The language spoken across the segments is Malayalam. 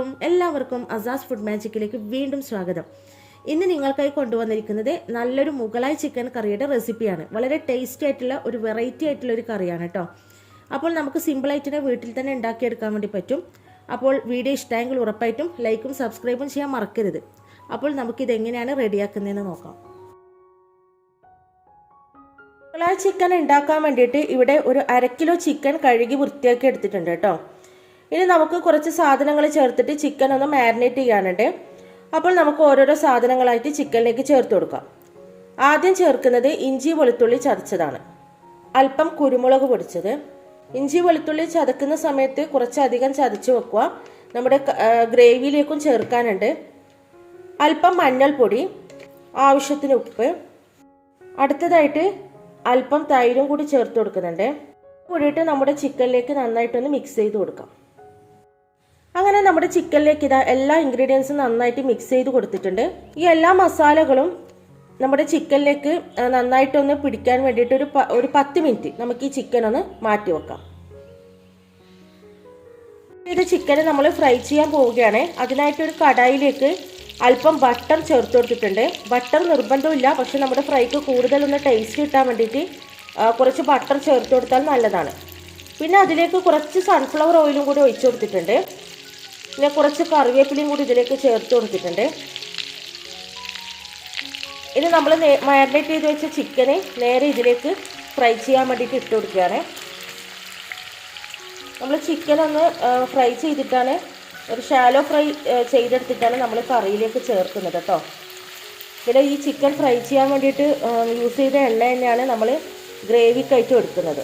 അലൈക്കും എല്ലാവർക്കും അസാസ് ഫുഡ് മാജിക്കിലേക്ക് വീണ്ടും സ്വാഗതം. ഇന്ന് നിങ്ങൾക്കായി കൊണ്ടുവന്നിരിക്കുന്നത് നല്ലൊരു മുഗളായി ചിക്കൻ കറിയുടെ റെസിപ്പിയാണ്. വളരെ ടേസ്റ്റി ആയിട്ടുള്ള ഒരു വെറൈറ്റി ആയിട്ടുള്ള ഒരു കറിയാണ് കേട്ടോ അപ്പോൾ നമുക്ക് സിമ്പിളായിട്ട് തന്നെ വീട്ടിൽ തന്നെ ഉണ്ടാക്കിയെടുക്കാൻ വേണ്ടി പറ്റും. അപ്പോൾ വീഡിയോ ഇഷ്ടമെങ്കിൽ ഉറപ്പായിട്ടും ലൈക്കും സബ്സ്ക്രൈബും ചെയ്യാൻ മറക്കരുത്. അപ്പോൾ നമുക്കിത് എങ്ങനെയാണ് റെഡിയാക്കുന്നതെന്ന് നോക്കാം. മുഗളായി ചിക്കൻ ഉണ്ടാക്കാൻ വേണ്ടിയിട്ട് ഇവിടെ ഒരു അര കിലോ ചിക്കൻ കഴുകി വൃത്തിയാക്കി എടുത്തിട്ടുണ്ട് കേട്ടോ ഇനി നമുക്ക് കുറച്ച് സാധനങ്ങൾ ചേർത്തിട്ട് ചിക്കൻ ഒന്ന് മാരിനേറ്റ് ചെയ്യാനുണ്ട്. അപ്പോൾ നമുക്ക് ഓരോരോ സാധനങ്ങളായിട്ട് ചിക്കനിലേക്ക് ചേർത്ത് കൊടുക്കാം. ആദ്യം ചേർക്കുന്നത് ഇഞ്ചി വെളുത്തുള്ളി ചതച്ചതാണ്. അല്പം കുരുമുളക് പൊടിച്ചത്. ഇഞ്ചി വെളുത്തുള്ളി ചതക്കുന്ന സമയത്ത് കുറച്ചധികം ചതച്ച് വെക്കുക. നമ്മുടെ ഗ്രേവിയിലേക്കും ചേർക്കാനുണ്ട്. അല്പം മഞ്ഞൾപ്പൊടി ആവശ്യത്തിന് ഉപ്പ്. അടുത്തതായിട്ട് അല്പം തൈരും കൂടി ചേർത്ത് കൊടുക്കുന്നുണ്ട്. കൂടിയിട്ട് നമ്മുടെ ചിക്കനിലേക്ക് നന്നായിട്ടൊന്ന് മിക്സ് ചെയ്ത് കൊടുക്കാം. അങ്ങനെ നമ്മുടെ ചിക്കനിലേക്ക് ഇതാ എല്ലാ ഇൻഗ്രീഡിയൻസും നന്നായിട്ട് മിക്സ് ചെയ്ത് കൊടുത്തിട്ടുണ്ട്. ഈ എല്ലാ മസാലകളും നമ്മുടെ ചിക്കനിലേക്ക് നന്നായിട്ടൊന്ന് പിടിക്കാൻ വേണ്ടിയിട്ട് ഒരു ഒരു പത്ത് മിനിറ്റ് നമുക്ക് ഈ ചിക്കൻ ഒന്ന് മാറ്റി വെക്കാം. ഇത് ചിക്കൻ നമ്മൾ ഫ്രൈ ചെയ്യാൻ പോവുകയാണ്. അതിനായിട്ടൊരു കടായിലേക്ക് അല്പം ബട്ടർ ചേർത്ത് കൊടുത്തിട്ടുണ്ട്. ബട്ടർ നിർബന്ധമില്ല പക്ഷെ നമ്മുടെ ഫ്രൈക്ക് കൂടുതലൊന്ന് ടേസ്റ്റ് കിട്ടാൻ വേണ്ടിയിട്ട് കുറച്ച് ബട്ടർ ചേർത്ത് കൊടുത്താൽ നല്ലതാണ്. പിന്നെ അതിലേക്ക് കുറച്ച് സൺഫ്ലവർ ഓയിലും കൂടി ഒഴിച്ചു കൊടുത്തിട്ടുണ്ട്. പിന്നെ കുറച്ച് കറിവേപ്പിലയും കൂടി ഇതിലേക്ക് ചേർത്ത് കൊടുത്തിട്ടുണ്ട്. ഇനി നമ്മൾ മാരിനേറ്റ് ചെയ്ത് വെച്ച ചിക്കനെ നേരെ ഇതിലേക്ക് ഫ്രൈ ചെയ്യാൻ വേണ്ടിയിട്ട് ഇട്ട് കൊടുക്കുകയാണ്. നമ്മൾ ചിക്കൻ ഒന്ന് ഫ്രൈ ചെയ്തിട്ടാണ് ഒരു ഷാലോ ഫ്രൈ ചെയ്തെടുത്തിട്ടാണ് നമ്മൾ കറിയിലേക്ക് ചേർക്കുന്നത് കേട്ടോ പിന്നെ ഈ ചിക്കൻ ഫ്രൈ ചെയ്യാൻ വേണ്ടിയിട്ട് യൂസ് ചെയ്ത എണ്ണ തന്നെയാണ് നമ്മൾ ഗ്രേവിക്കായിട്ട് എടുക്കുന്നത്.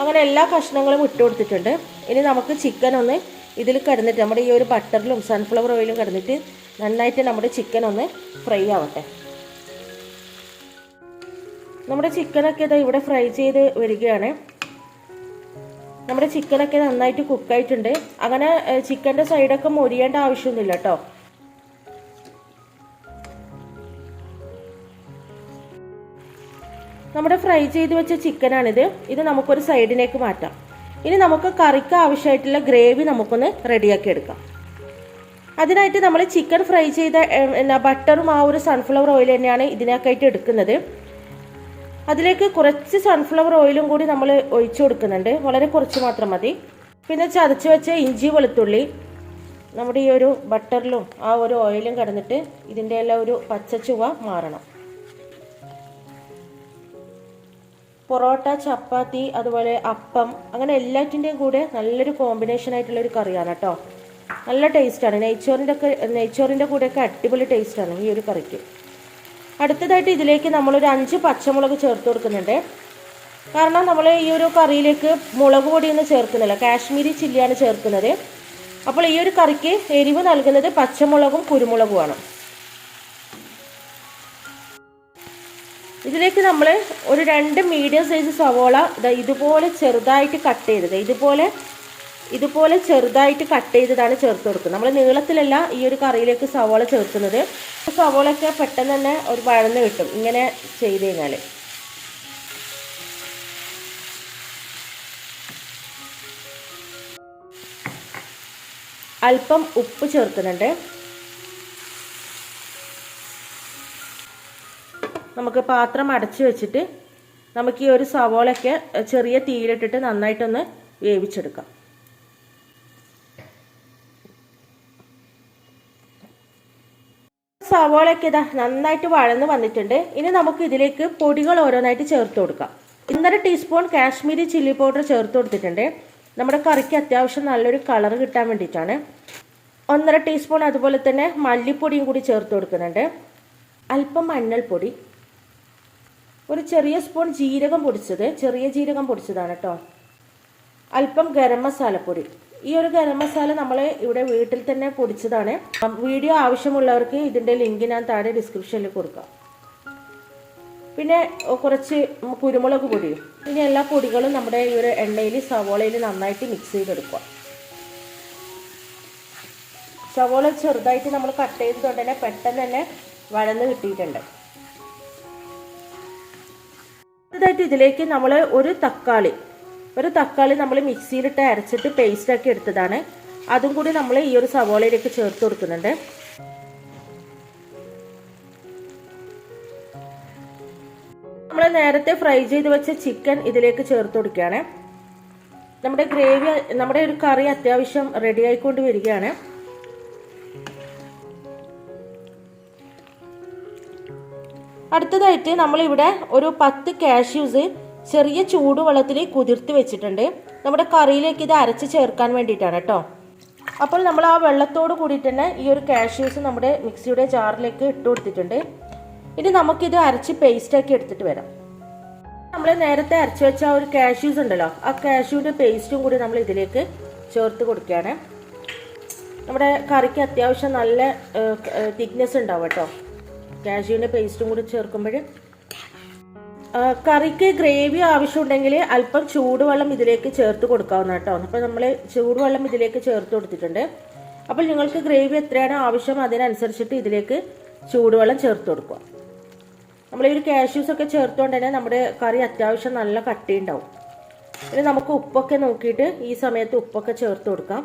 അങ്ങനെ എല്ലാ കഷ്ണങ്ങളും ഇട്ട് കൊടുത്തിട്ടുണ്ട്. ഇനി നമുക്ക് ചിക്കൻ ഒന്ന് ഇതിൽ കിടന്നിട്ട് നമ്മുടെ ഈ ഒരു ബട്ടറിലും സൺഫ്ലവർ ഓയിലും കിടന്നിട്ട് നന്നായിട്ട് നമ്മുടെ ചിക്കൻ ഒന്ന് ഫ്രൈ ആവട്ടെ. നമ്മുടെ ചിക്കനൊക്കെ ഇതാ ഇവിടെ ഫ്രൈ ചെയ്ത് വരികയാണ്. നമ്മുടെ ചിക്കനൊക്കെ നന്നായിട്ട് കുക്കായിട്ടുണ്ട് അങ്ങനെ ചിക്കന്റെ സൈഡൊക്കെ മൊരിയേണ്ട ആവശ്യമൊന്നുമില്ല കേട്ടോ നമ്മുടെ ഫ്രൈ ചെയ്ത് വെച്ച ചിക്കനാണിത് ഇത് നമുക്കൊരു സൈഡിലേക്ക് മാറ്റാം. ഇനി നമുക്ക് കറിക്ക് ആവശ്യമായിട്ടുള്ള ഗ്രേവി നമുക്കൊന്ന് റെഡിയാക്കി എടുക്കാം. അതിനായിട്ട് നമ്മൾ ചിക്കൻ ഫ്രൈ ചെയ്ത എന്നാ ബട്ടറും ആ ഒരു സൺഫ്ലവർ ഓയിൽ തന്നെയാണ് ഇതിനൊക്കെയായിട്ട് എടുക്കുന്നത്. അതിലേക്ക് കുറച്ച് സൺഫ്ലവർ ഓയിലും കൂടി നമ്മൾ ഒഴിച്ചു കൊടുക്കുന്നുണ്ട്. വളരെ കുറച്ച് മാത്രം മതി. പിന്നെ ചതച്ച് വെച്ച ഇഞ്ചി വെളുത്തുള്ളി നമ്മുടെ ഈ ഒരു ബട്ടറിലും ആ ഒരു ഓയിലും കിടന്നിട്ട് ഇതിന്റെ എല്ലാം ഒരു പച്ച ചുവ മാറണം. പൊറോട്ട ചപ്പാത്തി അതുപോലെ അപ്പം അങ്ങനെ എല്ലാറ്റിന്റെയും കൂടെ നല്ലൊരു കോമ്പിനേഷൻ ആയിട്ടുള്ള ഒരു കറിയാണ് കേട്ടോ നല്ല ടേസ്റ്റാണ് നെയ്ച്ചോറിന്റെ ഒക്കെ നെയ്ച്ചോറിന്റെ കൂടെയൊക്കെ അടിപൊളി ടേസ്റ്റാണ് ഈ ഒരു കറിക്ക്. അടുത്തതായിട്ട് ഇതിലേക്ക് നമ്മളൊരു അഞ്ച് പച്ചമുളക് ചേർത്ത് കൊടുക്കുന്നുണ്ട്. കാരണം നമ്മൾ ഈ ഒരു കറിയിലേക്ക് മുളക് പൊടിയൊന്നും ചേർക്കുന്നില്ല. കാശ്മീരി ചില്ലിയാണ് ചേർക്കുന്നത്. അപ്പോൾ ഈ ഒരു കറിക്ക് എരിവ് നൽകുന്നത് പച്ചമുളകും കുരുമുളകുമാണ്. ഇതിലേക്ക് നമ്മൾ ഒരു രണ്ട് മീഡിയം സൈസ് സവോള ഇതാ ഇതുപോലെ ചെറുതായിട്ട് കട്ട് ചെയ്തത്. ഇതുപോലെ ഇതുപോലെ ചെറുതായിട്ട് കട്ട് ചെയ്തതാണ് ചേർത്ത് കൊടുക്കുന്നത്. നമ്മൾ നീളത്തിലല്ല ഈ ഒരു കറിയിലേക്ക് സവോള ചേർക്കുന്നത്. സവോളയൊക്കെ പെട്ടെന്ന് തന്നെ ഒരു വഴന്ന് കിട്ടും. ഇങ്ങനെ ചെയ്ത് കഴിഞ്ഞാൽ അല്പം ഉപ്പ് ചേർക്കുന്നുണ്ട്. നമുക്ക് പാത്രം അടച്ചു വെച്ചിട്ട് നമുക്ക് ഈ ഒരു സവോളയൊക്കെ ചെറിയ തീയിലിട്ടിട്ട് നന്നായിട്ടൊന്ന് വേവിച്ചെടുക്കാം. സവോളയൊക്കെ ഇതാ നന്നായിട്ട് വഴന്ന് വന്നിട്ടുണ്ട്. ഇനി നമുക്ക് ഇതിലേക്ക് പൊടികൾ ഓരോന്നായിട്ട് ചേർത്ത് കൊടുക്കാം. ഇന്നര ടീസ്പൂൺ കാശ്മീരി ചില്ലി പൗഡർ ചേർത്ത് കൊടുത്തിട്ടുണ്ട്. നമ്മുടെ കറിക്ക് അത്യാവശ്യം നല്ലൊരു കളർ കിട്ടാൻ വേണ്ടിയിട്ടാണ്. ഒന്നര ടീസ്പൂൺ അതുപോലെ തന്നെ മല്ലിപ്പൊടിയും കൂടി ചേർത്ത് കൊടുക്കുന്നുണ്ട്. അല്പം മഞ്ഞൾപ്പൊടി. ഒരു ചെറിയ സ്പൂൺ ജീരകം പൊടിച്ചത് ചെറിയ ജീരകം പൊടിച്ചതാണ് കേട്ടോ അല്പം ഗരം മസാലപ്പൊടി ഈ ഒരു ഗരം മസാല നമ്മൾ ഇവിടെ വീട്ടിൽ തന്നെ പൊടിച്ചതാണ്. വീഡിയോ ആവശ്യമുള്ളവർക്ക് ഇതിന്റെ ലിങ്ക് ഞാൻ താഴെ ഡിസ്ക്രിപ്ഷനിൽ കൊടുക്കാം. പിന്നെ കുറച്ച് കുരുമുളക് പൊടിയും ഇനി എല്ലാ പൊടികളും നമ്മുടെ ഈ ഒരു എണ്ണയിൽ സവോളയിൽ നന്നായിട്ട് മിക്സ് ചെയ്തെടുക്കുക. സവോള ചെറുതായിട്ട് നമ്മൾ കട്ട് ചെയ്തതുകൊണ്ട് തന്നെ പെട്ടെന്ന് തന്നെ വഴന്ന് കിട്ടിയിട്ടുണ്ട്. അടുത്തതായിട്ട് ഇതിലേക്ക് നമ്മൾ ഒരു തക്കാളി ഒരു തക്കാളി നമ്മൾ മിക്സിയിലിട്ട് അരച്ചിട്ട് പേസ്റ്റാക്കി എടുത്തതാണ്. അതും കൂടി നമ്മൾ ഈ ഒരു സവോളയിലേക്ക് ചേർത്ത് കൊടുക്കുന്നുണ്ട്. നമ്മൾ നേരത്തെ ഫ്രൈ ചെയ്ത് വെച്ച ചിക്കൻ ഇതിലേക്ക് ചേർത്ത് കൊടുക്കുകയാണ്. നമ്മുടെ ഗ്രേവി നമ്മുടെ ഒരു കറി അത്യാവശ്യം റെഡി ആയിക്കൊണ്ട് വരികയാണ്. അടുത്തതായിട്ട് നമ്മളിവിടെ ഒരു പത്ത് കാഷ്യൂസ് ചെറിയ ചൂടുവെള്ളത്തിൽ കുതിർത്ത് വെച്ചിട്ടുണ്ട്. നമ്മുടെ കറിയിലേക്ക് ഇത് അരച്ച് ചേർക്കാൻ വേണ്ടിയിട്ടാണ് കേട്ടോ. അപ്പോൾ നമ്മൾ ആ വെള്ളത്തോട് കൂടിയിട്ട് തന്നെ ഈ ഒരു കാഷ്യൂസ് നമ്മുടെ മിക്സിയുടെ ജാറിലേക്ക് ഇട്ട് കൊടുത്തിട്ടുണ്ട്. ഇനി നമുക്കിത് അരച്ച് പേസ്റ്റാക്കി എടുത്തിട്ട് വരാം. നമ്മൾ നേരത്തെ അരച്ച് വെച്ച ആ ഒരു കാഷ്യൂസ് ഉണ്ടല്ലോ ആ കാഷ്യൂവിന്റെ പേസ്റ്റും കൂടി നമ്മൾ ഇതിലേക്ക് ചേർത്ത് കൊടുക്കുകയാണ്. നമ്മുടെ കറിക്ക് അത്യാവശ്യം നല്ല തിക്നെസ് ഉണ്ടാവും കേട്ടോ. കാഷ്യൂവിന്റെ പേസ്റ്റും കൂടി ചേർക്കുമ്പോൾ കറിക്ക് ഗ്രേവി ആവശ്യമുണ്ടെങ്കിൽ അല്പം ചൂടുവെള്ളം ഇതിലേക്ക് ചേർത്ത് കൊടുക്കാവുന്ന കേട്ടോ. അപ്പോൾ നമ്മൾ ചൂടുവെള്ളം ഇതിലേക്ക് ചേർത്ത് കൊടുത്തിട്ടുണ്ട്. അപ്പോൾ നിങ്ങൾക്ക് ഗ്രേവി എത്രയാണ് ആവശ്യം അതിനനുസരിച്ചിട്ട് ഇതിലേക്ക് ചൂടുവെള്ളം ചേർത്ത് കൊടുക്കുക. നമ്മൾ ഈ ഒരു കാഷ്യൂസ് ഒക്കെ ചേർത്തുകൊണ്ട് തന്നെ നമ്മുടെ കറി അത്യാവശ്യം നല്ല കട്ടി ഉണ്ടാവും ഇനി നമുക്ക് ഉപ്പൊക്കെ നോക്കിയിട്ട് ഈ സമയത്ത് ഉപ്പൊക്കെ ചേർത്ത് കൊടുക്കാം.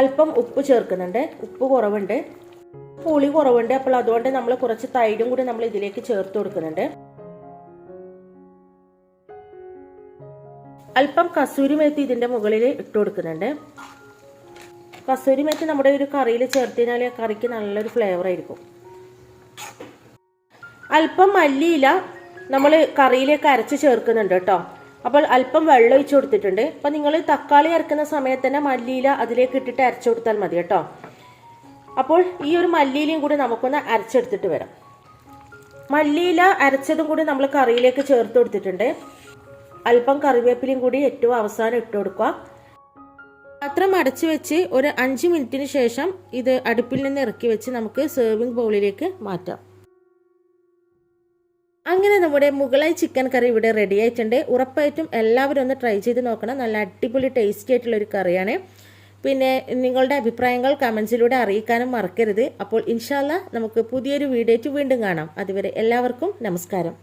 അല്പം ഉപ്പ് ചേർക്കുന്നുണ്ട്. ഉപ്പ് കുറവുണ്ട്. പുളി കുറവുണ്ട്. അപ്പോൾ അതുകൊണ്ട് നമ്മൾ കുറച്ച് തൈരും കൂടി നമ്മൾ ഇതിലേക്ക് ചേർത്ത് കൊടുക്കുന്നുണ്ട്. അല്പം കസൂരി മേത്തി ഇതിന്റെ മുകളിൽ ഇട്ട് കൊടുക്കുന്നുണ്ട്. കസൂരി മേത്തി നമ്മുടെ ഒരു കറിയിൽ ചേർത്ത് കഴിഞ്ഞാൽ കറിക്ക് നല്ലൊരു ഫ്ലേവർ ആയിരിക്കും. അല്പം മല്ലിയില നമ്മൾ കറിയിലേക്ക് അരച്ച് ചേർക്കുന്നുണ്ട് കേട്ടോ. അപ്പോൾ അല്പം വെള്ളം ഒഴിച്ചു കൊടുത്തിട്ടുണ്ട്. അപ്പോൾ നിങ്ങൾ തക്കാളി അരക്കുന്ന സമയത്ത് തന്നെ മല്ലിയില അതിലേക്ക് ഇട്ടിട്ട് അരച്ചു കൊടുത്താൽ മതി കേട്ടോ. അപ്പോൾ ഈ ഒരു മല്ലിയിലയും കൂടി നമുക്കൊന്ന് അരച്ചെടുത്തിട്ട് വരാം. മല്ലിയില അരച്ചതും കൂടി നമ്മൾ കറിയിലേക്ക് ചേർത്ത് കൊടുത്തിട്ടുണ്ട്. അല്പം കറിവേപ്പിലയും കൂടി ഏറ്റവും അവസാനം ഇട്ട് കൊടുക്കുക. പാത്രം അടച്ചു വെച്ച് ഒരു അഞ്ച് മിനിറ്റിന് ശേഷം ഇത് അടുപ്പിൽ നിന്ന് ഇറക്കി വെച്ച് നമുക്ക് സെർവിങ് ബൗളിലേക്ക് മാറ്റാം. അങ്ങനെ നമ്മുടെ മുകളായി ചിക്കൻ കറി ഇവിടെ റെഡി ആയിട്ടുണ്ട്. ഉറപ്പായിട്ടും എല്ലാവരും ഒന്ന് ട്രൈ ചെയ്ത് നോക്കണം. നല്ല അടിപൊളി ടേസ്റ്റി ആയിട്ടുള്ള ഒരു കറിയാണ്. പിന്നെ നിങ്ങളുടെ അഭിപ്രായങ്ങൾ കമൻസിലൂടെ അറിയിക്കാനും മറക്കരുത്. അപ്പോൾ ഇൻഷാല്ല നമുക്ക് പുതിയൊരു വീഡിയോയ്ക്ക് വീണ്ടും കാണാം. അതുവരെ എല്ലാവർക്കും നമസ്കാരം.